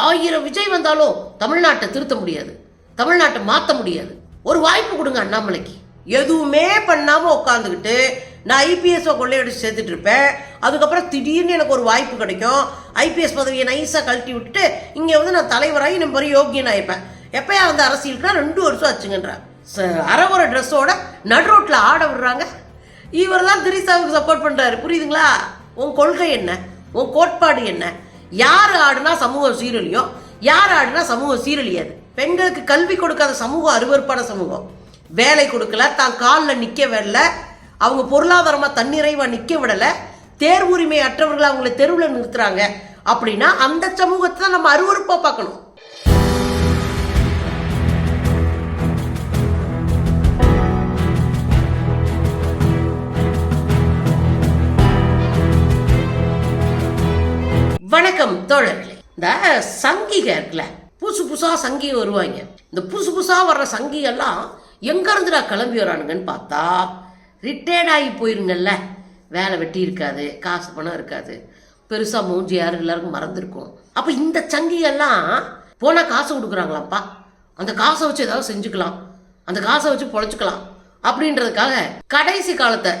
ஆயிரம் விஜய் வந்தாலும் தமிழ்நாட்டை திருத்த முடியாது. தமிழ்நாட்டை மாற்ற முடியாது. ஒரு வாய்ப்பு கொடுங்க அண்ணாமலைக்கு. எதுவுமே பண்ணாம உட்காந்துக்கிட்டு நான் ஐபிஎஸ் கொள்ளையடிச்சு சேர்த்துட்டு இருப்பேன். அதுக்கப்புறம் திடீர்னு எனக்கு ஒரு வாய்ப்பு கிடைக்கும். ஐபிஎஸ் பதவியை நைஸாக கழட்டி விட்டுட்டு இங்கே வந்து நான் தலைவராகி நம்ம பெரிய யோகியன் ஆயிப்பேன். எப்பயா வந்து அரசியலுக்குனா ரெண்டு வருஷம் ஆச்சுங்கன்றார் ச- ட்ரெஸ்ஸோட நடு ரோட்டில் ஆட விடுறாங்க. இவர் தான் திரிசாவுக்கு சப்போர்ட் பண்ணுறாரு புரியுதுங்களா? உன் கொள்கை என்ன? உன் கோட்பாடு என்ன? யார் ஆடுனா சமூகம் சீரழியும் யார் ஆடுனா சமூகம் சீரழியாது. பெண்களுக்கு கல்வி கொடுக்காத சமூகம் அருவருப்பான சமூகம். வேலை கொடுக்கல தான் காலில் நிற்க விடல அவங்க பொருளாதாரமாக தன்னிறைவாக நிற்க விடலை தேர்வுரிமை அற்றவர்களை அவங்கள தெருவில் நிறுத்துறாங்க அப்படின்னா அந்த சமூகத்தை தான் நம்ம அருவருப்பாக பார்க்கணும். வணக்கம் தோழர்களே. இந்த சங்கிக இருக்குல்ல புதுசு புதுசா சங்கி வருவாங்க. இந்த புதுசு புதுசா வர்ற சங்கி எல்லாம் எங்க இருந்துடா கிளம்பி வரானுங்கன்னு பார்த்தா ரிட்டையர்ட் ஆகி போயிருங்கல்ல. வேலை வெட்டி இருக்காது காசு பணம் இருக்காது. பெருசா மூஞ்சி யாரும் எல்லாருக்கும் மறந்துருக்கும். அப்ப இந்த சங்கி எல்லாம் போனா காசு கொடுக்குறாங்களாப்பா அந்த காசை வச்சு ஏதாவது செஞ்சுக்கலாம். அந்த காசை வச்சு பொழைச்சிக்கலாம். அப்படின்றதுக்காக கடைசி காலத்தை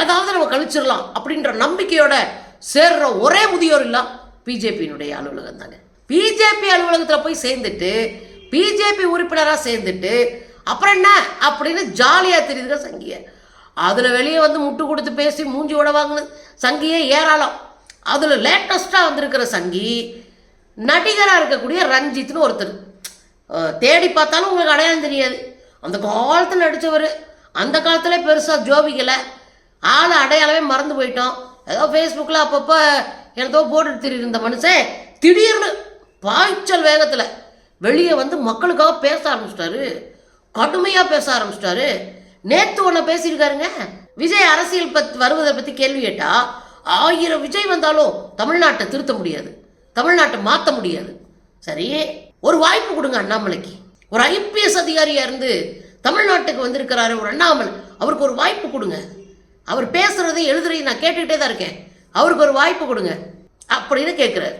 ஏதாவது நம்ம கழிச்சிடலாம் அப்படின்ற நம்பிக்கையோட சேர்ற ஒரே முதியோர் இல்லை. பிஜேபியினுடைய அலுவலகம் தாங்க பிஜேபி அலுவலகத்தில் போய் சேர்ந்துட்டு பிஜேபி உறுப்பினராக சேர்ந்துட்டு அப்புறம் என்ன அப்படின்னு ஜாலியாக தெரியுதுங்க சங்கிய. அதில் வெளியே வந்து முட்டு கொடுத்து பேசி மூஞ்சி உட வாங்கின சங்கியே ஏராளம். அதில் லேட்டஸ்ட்டாக வந்திருக்கிற சங்கி நடிகராக இருக்கக்கூடிய ரஞ்சித்னு ஒருத்தர். தேடி பார்த்தாலும் உங்களுக்கு அடையாளம் தெரியாது. அந்த காலத்தில் நடித்தவர் அந்த காலத்தில் பெருசாக ஜோபிக்கலை. ஆள் அடையாளமே மறந்து போயிட்டோம் ஏதோ ஃபேஸ்புக்கில் அப்பப்போ ஏதோ போர்டு திரியிற இருந்த மனுஷன் திடீர்னு பாய்ச்சல் வேகத்தில் வெளியே வந்து மக்களுக்காக பேச ஆரம்பிச்சிட்டாரு. கடுமையாக பேச ஆரம்பிச்சிட்டாரு. நேத்து ஒன்று பேசியிருக்காருங்க. விஜய் அரசியல் பத் வருவதை பற்றி கேள்வி கேட்டால் ஆயிரம் விஜய் வந்தாலும் தமிழ்நாட்டை திருத்த முடியாது. தமிழ்நாட்டை மாற்ற முடியாது. சரி ஒரு வாய்ப்பு கொடுங்க அண்ணாமலைக்கு. ஒரு ஐபிஎஸ் அதிகாரியாக இருந்து தமிழ்நாட்டுக்கு வந்திருக்கிறாரு ஒரு அண்ணாமலை. அவருக்கு ஒரு வாய்ப்பு கொடுங்க. அவர் பேசுறதை எழுதுறதையும் நான் கேட்டுக்கிட்டே தான் இருக்கேன். அவருக்கு ஒரு வாய்ப்பு கொடுங்க அப்படின்னு கேட்குறாரு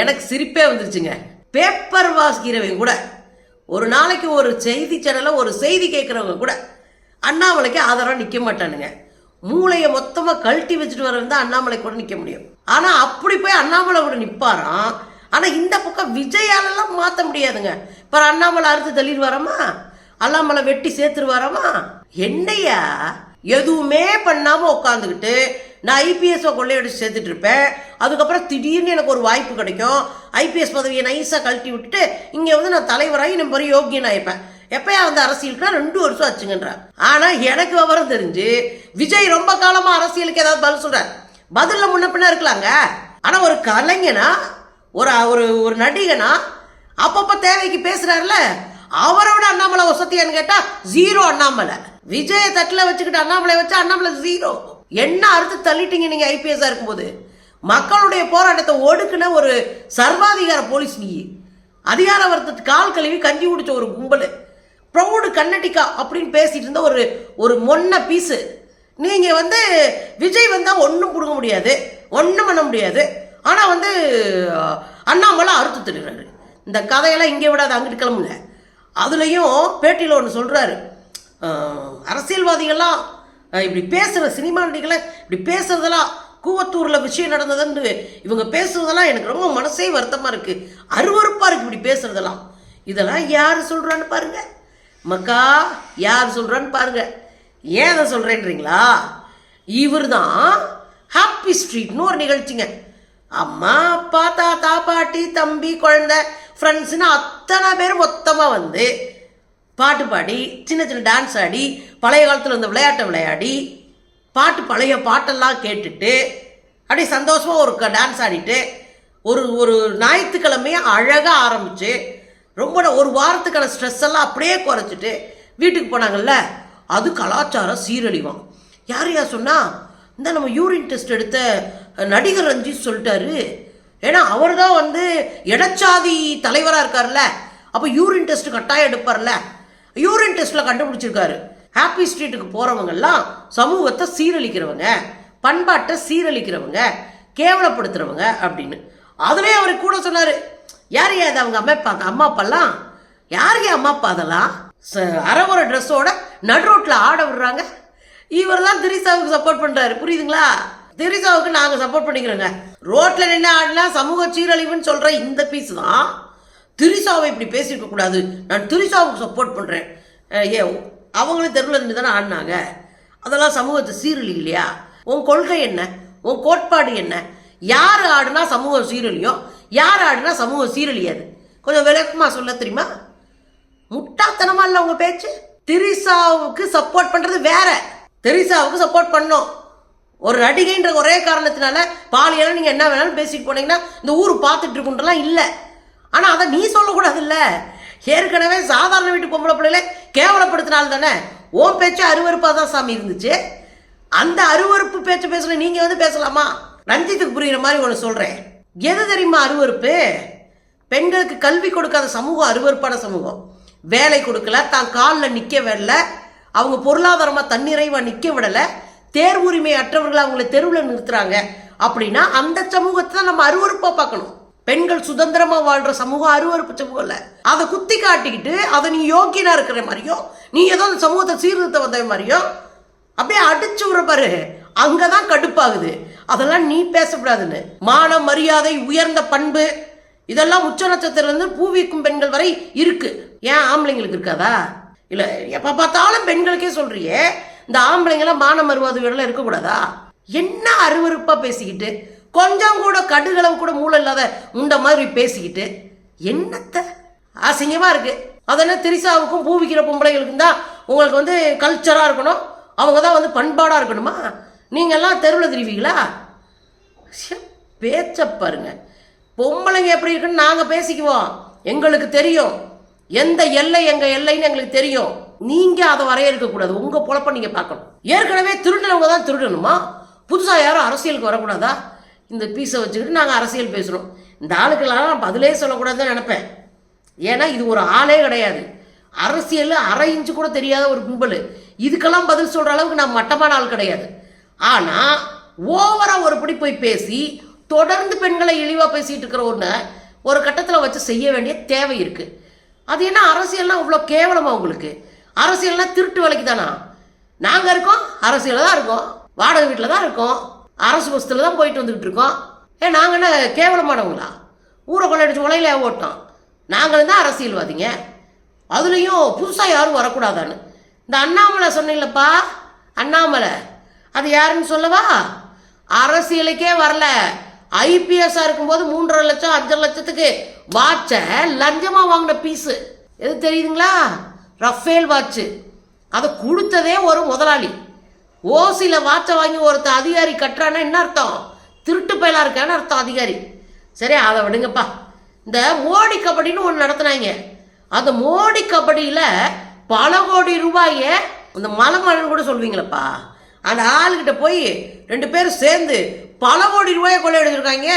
எனக்கு சிரிப்பே வந்துருச்சுங்க. பேப்பர் வாசிக்கிறவங்க கூட ஒரு நாளைக்கு ஒரு செய்தி சேனலில் ஒரு செய்தி கேட்குறவங்க கூட அண்ணாமலைக்கு ஆதரவாக நிற்க மாட்டானுங்க. மூளையை மொத்தமாக கழட்டி வச்சுட்டு வரவங்க தான் அண்ணாமலை கூட நிற்க முடியும். ஆனால் அப்படி போய் அண்ணாமலை கூட நிற்பாராம் ஆனால் இந்த பக்கம் விஜயாலெல்லாம் மாற்ற முடியாதுங்க. இப்போ அண்ணாமலை அறுத்து தள்ளிட்டு வரோமா அண்ணாமலை வெட்டி சேர்த்துருவாராமா? என்னையா? எதுவுமே பண்ணாமல் உட்காந்துக்கிட்டு நான் ஐபிஎஸ் கொள்ளையடிச்சு சேர்த்துட்டு இருப்பேன். அதுக்கப்புறம் திடீர்னு எனக்கு ஒரு வாய்ப்பு கிடைக்கும். ஐபிஎஸ் பதவியை நைஸாக கழட்டி விட்டுட்டு இங்கே வந்து நான் தலைவராகி நம்ம பெரிய யோகியன் ஆயிப்பேன். எப்பயா வந்து அரசியலுக்குனா ரெண்டு வருஷம் ஆச்சுங்கன்றார் ஆனால் எனக்கு விவரம் தெரிஞ்சு விஜய் ரொம்ப காலமாக அரசியலுக்கு ஏதாவது பதில் சொல்கிறார் பதிலில் முன்ன பின்ன இருக்கலாங்க. ஆனால் ஒரு கலைஞனா ஒரு ஒரு ஒரு நடிகனா அப்பப்போ தேவைக்கு பேசுகிறாருல அவரை விட அண்ணாமலை வசத்தியான்னு கேட்டால் ஜீரோ அண்ணாமலை. விஜய தட்டில் வச்சுக்கிட்டு அண்ணாமலை வச்சா அண்ணாமலை ஜீரோ என்ன அறுத்து தள்ளிட்டீங்க நீங்கள் ஐபிஎஸ்ஸாக இருக்கும்போது? மக்களுடைய போராட்டத்தை ஒடுக்குன ஒரு சர்வாதிகார போலீஸ் நீ. அதிகார வர்த்தத்துக்கு கால் கழுவி கஞ்சி குடிச்ச ஒரு கும்பல். ப்ரௌடு கன்னடிக்கா அப்படின்னு பேசிட்டு இருந்த ஒரு ஒரு மொன்ன பீஸு நீங்கள் வந்து விஜய் வந்தால் ஒன்றும் கொடுக்க முடியாது. ஒன்றும் பண்ண முடியாது. ஆனால் வந்து அண்ணாமலை அறுத்து தருகிறாரு இந்த கதையெல்லாம் இங்கே விடாது அங்கிட்டு கிளம்புங்க. அதுலேயும் பேட்டியில் ஒன்று சொல்கிறாரு அரசியல்வாதிகள்லாம் இப்படி பேசுகிற சினிமா நடிகளை இப்படி பேசுறதெல்லாம் கூவத்தூரில் விஷயம் நடந்ததுன்னு இவங்க பேசுறதெல்லாம் எனக்கு ரொம்ப மனசே வருத்தமாக இருக்குது அருவருப்பாக இருக்குது இப்படி பேசுறதெல்லாம். இதெல்லாம் யார் சொல்கிறான்னு பாருங்க. மக்கா யார் சொல்கிறான்னு பாருங்க. ஏன் அதை சொல்கிறேன்றீங்களா இவர் தான் ஹாப்பி ஸ்ட்ரீட்னு ஒரு நிகழ்ச்சிங்க. அம்மா அப்பா தாத்தா பாட்டி தம்பி குழந்தை ஃப்ரெண்ட்ஸ்னு அத்தனை பேர் மொத்தமாக வந்து பாட்டு பாடி சின்ன சின்ன டான்ஸ் ஆடி பழைய காலத்தில் இந்த விளையாட்டை விளையாடி பாட்டு பழைய பாட்டெல்லாம் கேட்டுட்டு அப்படியே சந்தோஷமாக ஒரு டான்ஸ் ஆடிட்டு ஒரு ஒரு ஞாயிற்றுக்கிழமையை அழகாக ஆரம்பித்து ரொம்ப ஒரு வாரத்துக்கான ஸ்ட்ரெஸ் எல்லாம் அப்படியே குறைச்சிட்டு வீட்டுக்கு போனாங்கல்ல அது கலாச்சாரம் சீரழிவான் யார் யார் சொன்னால் இந்த நம்ம யூரின் டெஸ்ட் எடுத்த நடிகர் ரஞ்சித் சொல்லிட்டாரு. ஏன்னா அவர் தான் வந்து இடச்சாதி தலைவராக இருக்கார்ல அப்போ யூரின் டெஸ்ட் கட்டாயம் எடுப்பார்ல. யூரின் டெஸ்ட்டில் கண்டுபிடிச்சிருக்காரு. ஹாப்பி ஸ்ட்ரீட்டுக்கு போகிறவங்கெல்லாம் சமூகத்தை சீரழிக்கிறவங்க பண்பாட்டை சீரழிக்கிறவங்க கேவலப்படுத்துறவங்க அப்படின்னு. அதுவே அவர் கூட சொன்னார் யார் அது அவங்க அம்மா அம்மா அப்பாலாம்? யாருக்கு அம்மா அப்பா அதெல்லாம்? ச- ட்ரெஸ்ஸோட நடு ரோட்டில் ஆட விடுறாங்க. இவர் தான் திரிசாவுக்கு சப்போர்ட் பண்ணுறாரு புரியுதுங்களா? திரிசாவுக்கு நாங்கள் சப்போர்ட் பண்ணிக்கிறோங்க. ரோட்டில் நின்று ஆடினா சமூக சீரழிவுன்னு சொல்கிற இந்த பீஸ் தான் திரிசாவை இப்படி பேசியிருக்க கூடாது. நான் திரிசாவுக்கு சப்போர்ட் பண்ணுறேன் ஏ அவங்களும் தெருவில் இருந்து தானே ஆடினாங்க. அதெல்லாம் சமூகத்தை சீரழி இல்லையா? உன் கொள்கை என்ன? உன் கோட்பாடு என்ன? யார் ஆடுனா சமூகம் சீரழியும் யார் ஆடுனா சமூகம் சீரழியாது? கொஞ்சம் விளக்கமாக சொல்ல தெரியுமா? முட்டாத்தனமா இல்லை அவங்க பேச்சு? திரிசாவுக்கு சப்போர்ட் பண்ணுறது வேற. திரிசாவுக்கு சப்போர்ட் பண்ணோம் ஒரு நடிகைன்ற ஒரே காரணத்தினால பாலியெல்லாம் நீங்கள் என்ன வேணாலும் பேசிட்டு போனீங்கன்னா இந்த ஊர் பார்த்துட்டு இருக்குன்றலாம் இல்லை. ஆனால் அதை நீ சொல்லக்கூடாதுல்ல. ஏற்கனவே சாதாரண வீட்டு பொம்பளை பிள்ளைல கேவலப்படுத்தினால் தானே உன் பேச்சு அருவறுப்பாக தான் சாமி இருந்துச்சு. அந்த அருவருப்பு பேச்சு பேசுன நீங்கள் வந்து பேசலாமா? ரஞ்சித்துக்கு புரிகிற மாதிரி ஒன்று சொல்கிறேன் எது தெரியுமா அருவருப்பு? பெண்களுக்கு கல்வி கொடுக்காத சமூகம் அருவருப்பான சமூகம். வேலை கொடுக்கல தான் காலில் நிற்க விடல அவங்க பொருளாதாரமாக தன்னிறைவாக நிற்க விடலை தேர்வுரிமை அற்றவர்கள் அவங்கள தெருவில் நிறுத்துறாங்க. அப்படின்னா அந்த சமூகத்தை தான் நம்ம அருவருப்பாக பார்க்கணும். பெண்கள் சுதந்திரமா வாழ்ற சமூகம் அருவருப்பு சமூகம் இல்ல அதை குத்தி காட்டிக்கிட்டு அதை நீ யோக்கியனா இருக்கிற மாதிரியும் நீ ஏதோ அந்த சமூகத்தை சீர்திருத்த வந்த மாதிரியும் அப்படியே அடிச்சு விடுற பாரு. அங்கதான் கடுப்பாகுது. அதெல்லாம் நீ பேசக்கூடாதுன்னு. மானம் மரியாதை உயர்ந்த பண்பு இதெல்லாம் உச்ச நட்சத்திரம் பூவிக்கும் பெண்கள் வரை இருக்கு. ஏன் ஆம்பளைங்களுக்கு இருக்காதா? இல்ல எப்ப பார்த்தாலும் பெண்களுக்கே சொல்றியே இந்த ஆம்பளைங்களாம் மான மறுவாது வீடெல்லாம் இருக்கக்கூடாதா? என்ன அருவருப்பா பேசிக்கிட்டு கொஞ்சம் கூட கடுகளவு கூட மூளை இல்லாத முண்ட மாதிரி பேசிக்கிட்டு என்னத்த? அசிங்கமாக இருக்குது அதெல்லாம் திரிசாவுக்கும் பூவிக்கிற பொம்பளைகளுக்கும் தான் உங்களுக்கு வந்து கல்ச்சராக இருக்கணும். அவங்க தான் வந்து பண்பாடாக இருக்கணுமா? நீங்கள்லாம் தெருவில் திருவிங்களா? பேச்ச பாருங்க. பொம்பளைங்க எப்படி இருக்குன்னு நாங்கள் பேசிக்குவோம். எங்களுக்கு தெரியும். எந்த எல்லை எங்கள் எல்லைன்னு எங்களுக்கு தெரியும். நீங்கள் அதை வரைய இருக்கக்கூடாது உங்கள் பொழப்ப நீங்கள் பார்க்கணும். ஏற்கனவே திருடினவங்க தான் திருடணுமா? புதுசாக யாரும் அரசியலுக்கு வரக்கூடாதா? இந்த பீஸை வச்சுக்கிட்டு நாங்கள் அரசியல் பேசுகிறோம் இந்த ஆளுக்கெல்லாம் நான் பதிலே சொல்லக்கூடாதுன்னு நினைப்பேன். ஏன்னா இது ஒரு ஆளே கிடையாது. அரசியல் அரை இன்ச்சு கூட தெரியாத ஒரு கும்பல். இதுக்கெல்லாம் பதில் சொல்கிற அளவுக்கு நான் மட்டமான ஆள் கிடையாது. ஆனால் ஓவராக ஒரு படி போய் பேசி தொடர்ந்து பெண்களை இழிவாக பேசிகிட்டு இருக்கிற ஒன்று ஒரு கட்டத்தில் வச்சு செய்ய வேண்டிய தேவை இருக்குது அது என்ன அரசியல்னால் இவ்வளோ கேவலமா உங்களுக்கு? அரசியல்னால் திருட்டு வேலைக்கு தானா நாங்கள் இருக்கோம் அரசியலில் தான் இருக்கோம். வாடகை வீட்டில் தான் இருக்கோம். அரசு பஸ்ஸில் தான் போயிட்டு வந்துக்கிட்டு இருக்கோம். ஏ நாங்கள் என்ன கேவலமானவங்களா? ஊரை கொள்ளடிச்சு உலையில ஓட்டோம். நாங்களும் தான் அரசியல்வாதிங்க. அதுலேயும் புதுசாக யாரும் வரக்கூடாதான்னு. இந்த அண்ணாமலை சொன்னீங்களப்பா அண்ணாமலை அது யாருன்னு சொல்லவா? அரசியலுக்கே வரல. ஐபிஎஸ்ஸாக இருக்கும்போது மூன்றரை லட்சம் அஞ்சரை லட்சத்துக்கு வாட்சை லஞ்சமாக வாங்கின பீஸு. எது தெரியுதுங்களா? Rafale watch. அதை கொடுத்ததே ஒரு முதலாளி. ஓசியில் வாட்சை வாங்கி ஒருத்தன் அதிகாரி கட்டுறான்னா என்ன அர்த்தம்? திருட்டு பயலா இருக்கான்னு அர்த்தம் அதிகாரி. சரி அதை விடுங்கப்பா. இந்த மோடி கபடின்னு ஒன்று நடத்துனாங்க. அந்த மோடி கபடியில் பல கோடி ரூபாயை இந்த மலைமலன் கூட சொல்வீங்களப்பா. அந்த ஆளுகிட்ட போய் ரெண்டு பேரும் சேர்ந்து பல கோடி ரூபாயை கொள்ளையடிச்சிருக்காங்க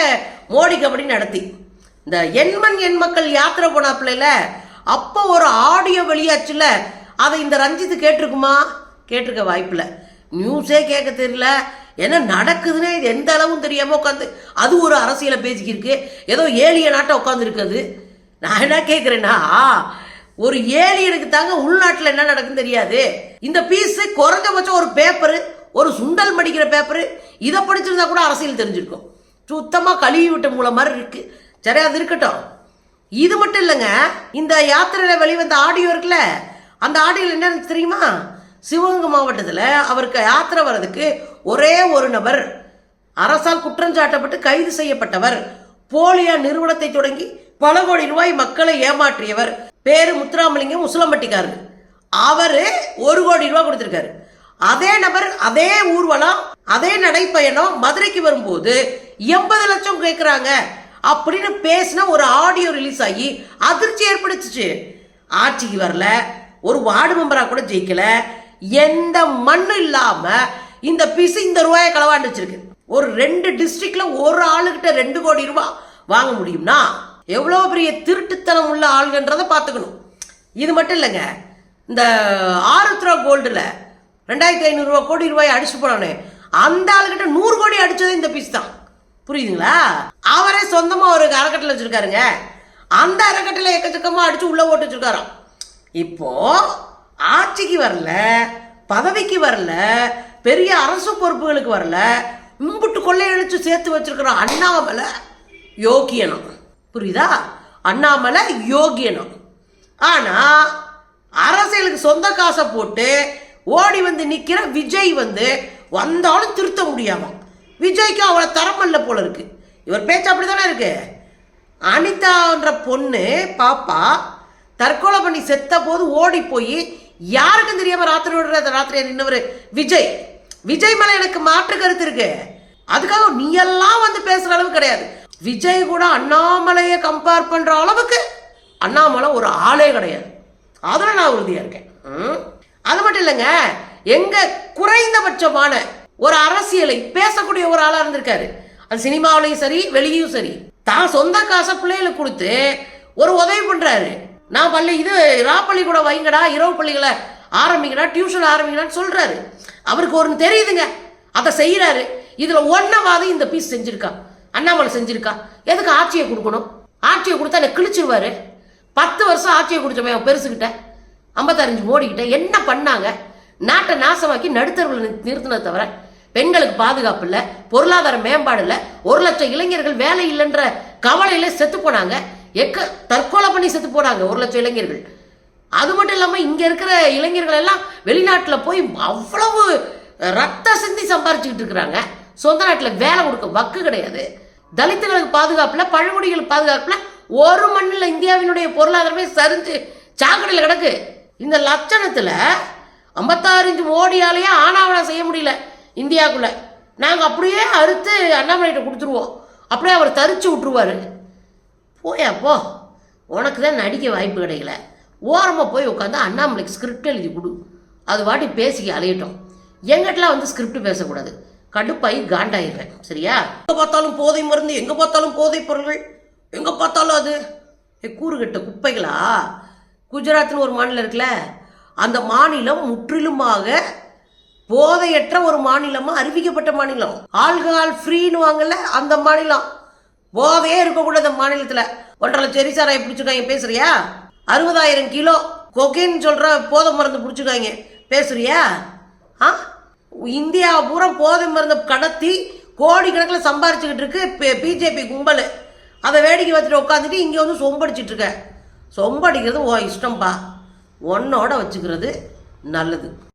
மோடி கபடி நடத்தி. இந்த எண்மண் எண் மக்கள் யாத்திரை போனாப்புல அப்போ ஒரு ஆடியோ வெளியாச்சுல அதை இந்த ரஞ்சித்து கேட்டிருக்குமா? கேட்டிருக்க வாய்ப்பில்லை. நியூஸே கேட்க தெரியல. என்ன நடக்குதுன்னே இது எந்த அளவும் தெரியாமல் உட்காந்து அது ஒரு அரசியலை பேசிக்கிருக்கு. ஏதோ ஏழிய நாட்டை உட்காந்துருக்குது நான் என்ன கேட்குறேன்னா ஒரு ஏலியனுக்கு தாங்க உள்நாட்டில் என்ன நடக்குன்னு தெரியாது. இந்த பீஸு குறைஞ்சபட்சம் ஒரு பேப்பரு ஒரு சுண்டல் மடிக்கிற பேப்பரு இதை படிச்சிருந்தா கூட அரசியல் தெரிஞ்சிருக்கும். சுத்தமாக கழுவி விட்ட மூலம் மாதிரி இருக்கு. சரி அது இருக்கட்டும். இது மட்டும் இல்லைங்க இந்த யாத்திரையில் வெளிவந்த ஆடியோ இருக்குல்ல அந்த ஆடியோவில் என்ன தெரியுமா? சிவகங்கை மாவட்டத்தில் அவருக்கு யாத்திரை வர்றதுக்கு ஒரே ஒரு நபர். அரசால் குற்றஞ்சாட்டப்பட்டு கைது செய்யப்பட்டவர். போலியா நிறுவனத்தை தொடங்கி பல கோடி ரூபாய் மக்களை ஏமாற்றியவர். பேரு முத்துராமலிங்கம் முசுலம்பட்டிக்காரர் அவரு ஒரு கோடி ரூபாய் கொடுத்திருக்காரு. அதே நபர் அதே ஊர்வலம் அதே நடைப்பயணம் மதுரைக்கு வரும்போது எண்பது லட்சம் கேட்குறாங்க அப்படின்னு பேசின ஒரு ஆடியோ ரிலீஸ் ஆகி அதிர்ச்சி ஏற்படுத்துச்சு. ஆட்சிக்கு வரல. ஒரு வார்டு மெம்பராக கூட ஜெயிக்கல. எந்த மண்ணும் இல்லாம இந்த பிசு இந்த ரூபாயை களவாண்டுச்சிருக்கு ஒரு ரெண்டு டிஸ்ட்ரிக்ட்ல ஒரு ஆளுகிட்ட ரெண்டு கோடி ரூபாய் வாங்க முடியும்னா எவ்வளோ பெரிய திருட்டுத்தனம் உள்ள ஆளுங்கன்றதை பார்த்துக்கணும். இது மட்டும் இல்லைங்க. இந்த ஆருத்ரா கோல்டில் ரெண்டாயிரத்தி ஐநூறுரூவா கோடி ரூபாய் அடிச்சு போனானே அந்த ஆளுகிட்ட நூறு கோடி அடிச்சதே இந்த பீஸ் தான். புரியுதுங்களா? அவரே சொந்தமாக ஒரு அறக்கட்டளை வச்சுருக்காருங்க. அந்த அறக்கட்டளை எக்கச்சக்கமாக அடிச்சு உள்ளே ஓட்டு வச்சுருக்காராம். இப்போது ஆட்சிக்கு வரல பதவிக்கு வரல பெரிய அரசு பொறுப்புகளுக்கு வரல இம்புட்டு கொள்ளையடிச்சு சேர்த்து வச்சிருக்கிற அண்ணாமலை யோகியனம். புரியுதா? அண்ணாமலை யோகியனம். ஆனால் அரசியலுக்கு சொந்த காசை போட்டு ஓடி வந்து நிற்கிற விஜய் வந்து வந்தாலும் திருத்த முடியாமல் விஜய்க்கு அவ்வளோ தரமல்ல போல இருக்கு. இவர் பேச்சு அப்படிதானே இருக்கு? அனிதான்ற பொண்ணு பாப்பா தற்கொலை பண்ணி செத்த போது ஓடி போய் யாருக்கும் தெரியாம ராத்திரி விடுற ராத்திரி நின்னவர் விஜய். விஜய் மேல எனக்கு மாற்று கருத்து இருக்கு. அதுக்காக நீ எல்லாம் வந்து பேசுற அளவு கிடையாது. விஜய் கூட அண்ணாமலையை கம்பேர் பண்ற அளவுக்கு அண்ணாமலை ஒரு ஆளே கிடையாது. அதில் நான் உறுதியாக இருக்கேன். ம்? அது மட்டும் இல்லைங்க எங்க குறைந்தபட்சமான ஒரு அரசியலை பேசக்கூடிய ஒரு ஆளாக இருந்திருக்காரு. அது சினிமாவிலையும் சரி வெளியும் சரி. தான் சொந்த காசை பிள்ளைகளுக்கு கொடுத்து ஒரு உதவி பண்ணுறாரு நான் பள்ளி இது ராப்பள்ளி கூட வைங்கடா இரவு பள்ளிகளை ஆரம்பிங்கடா டியூஷன் ஆரம்பிங்கடான்னு சொல்றாரு. அவருக்கு ஒரு தெரியுதுங்க. அதை செய்யறாரு இதுல ஒன்னவாது இந்த பீஸ் செஞ்சுருக்கா. அண்ணாமலை செஞ்சுருக்கா. எதுக்கு ஆட்சியை கொடுக்கணும்? ஆட்சியை கொடுத்தா என்ன கிழிச்சிருவாரு. பத்து வருஷம் ஆட்சியை கொடுத்தவன் அவன் பெருசுகிட்ட ஐம்பத்தஞ்சு மோடிக்கிட்ட என்ன பண்ணாங்க? நாட்டை நாசமாக்கி நடுத்தர்களை நிறுத்தினதை தவிர பெண்களுக்கு பாதுகாப்பு இல்லை பொருளாதார மேம்பாடு இல்லை ஒரு லட்சம் இளைஞர்கள் வேலை இல்லைன்ற கவலையில செத்து போனாங்க. எக்க தற்கொலை பண்ணி செத்து போனாங்க ஒரு லட்சம் இளைஞர்கள். அது மட்டும் இல்லாமல் இங்கே இருக்கிற இளைஞர்கள் எல்லாம் வெளிநாட்டில் போய் அவ்வளவு ரத்த சிந்தி சம்பாரிச்சுக்கிட்டு இருக்கிறாங்க. சொந்த நாட்டில் வேலை கொடுக்க வக்கு கிடையாது. தலித்துகளுக்கு பாதுகாப்பில் பழங்குடிகளுக்கு பாதுகாப்பில் ஒரு மண்ணில் இந்தியாவினுடைய பொருளாதாரமே சரிஞ்சு சாக்கடையில் கிடக்கு. இந்த லட்சணத்தில் ஐம்பத்தாறு மோடியாலேயே ஆனாவனா செய்ய முடியல இந்தியாவுக்குள்ளே நாங்கள் அப்படியே அறுத்து அண்ணாமலைகிட்ட கொடுத்துருவோம். அப்படியே அவர் தரிச்சு விட்டுருவாரு. போயா போ உனக்கு தான் நடிக்க வாய்ப்பு கிடைக்கல. ஓரமாக போய் உட்காந்து அண்ணாமலைக்கு ஸ்கிரிப்ட் எழுதி கொடு. அது வாட்டி பேசிக்க அலையட்டும். எங்கிட்டலாம் வந்து ஸ்கிரிப்ட் பேசக்கூடாது. கடுப்பாகி காண்டாயிடுறேன் சரியா? எங்கே பார்த்தாலும் போதை மருந்து எங்கே பார்த்தாலும் போதைப் பொருள்கள் எங்கே பார்த்தாலும் அது? கூறுகட்ட குப்பைகளா? குஜராத்னு ஒரு மாநிலம் இருக்குல்ல அந்த மாநிலம் முற்றிலுமாக போதையற்ற ஒரு மாநிலமாக அறிவிக்கப்பட்ட மாநிலம். ஆல்கஹால் ஃப்ரீன்னு வாங்கல அந்த மாநிலம். போதையே இருக்கக்கூடாது அந்த மாநிலத்தில். ஒன்றரை லட்சம் எரிசாராயை பிடிச்சிருக்காங்க பேசுறியா? அறுபதாயிரம் கிலோ கொகைன்னு சொல்கிற போதை மருந்து பிடிச்சிருக்காங்க பேசுறியா? ஆ? இந்தியா பூரா போதை மருந்து கடத்தி கோடிக்கணக்கில் சம்பாரிச்சுக்கிட்டு இருக்கு பிஜேபி கும்பல். அதை வேடிக்கை வச்சுட்டு உட்காந்துட்டு இங்கே வந்து சொம்படிச்சிட்டு இருக்க. சொம்படிக்கிறது ஓ இஷ்டம்பா. உன்னோட வச்சுக்கிறது நல்லது.